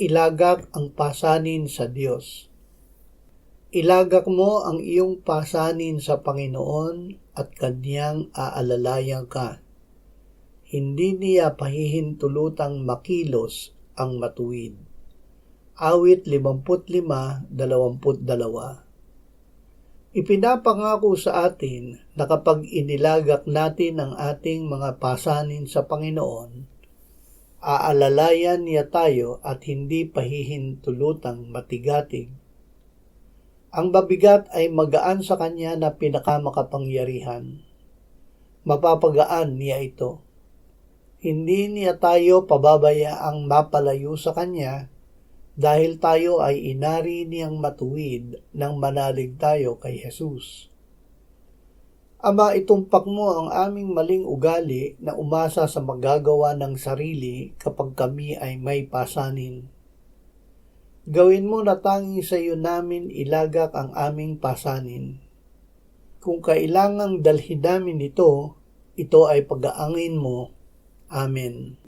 ilagak ang pasanin sa Diyos. Ilagak mo ang iyong pasanin sa Panginoon at kanyang aalalayan ka. Hindi niya pahihintulutang makilos ang matuwid. Awit 55-22 Ipinapangako sa atin na kapag inilagak natin ang ating mga pasanin sa Panginoon, aalalayan niya tayo at hindi pahihintulutang matigatig. Ang babigat ay magaan sa kanya na pinakamakapangyarihan. Mapapagaan niya ito. Hindi niya tayo pababayaang mapalayo sa kanya dahil tayo ay inari niyang matuwid nang manalig tayo kay Jesus. Ama, itumpak mo ang aming maling ugali na umasa sa magagawa ng sarili kapag kami ay may pasanin. Gawin mo na tanging sa iyo namin ilagak ang aming pasanin. Kung kailangang dalhin namin ito, ito ay pag-aangin mo. Amen.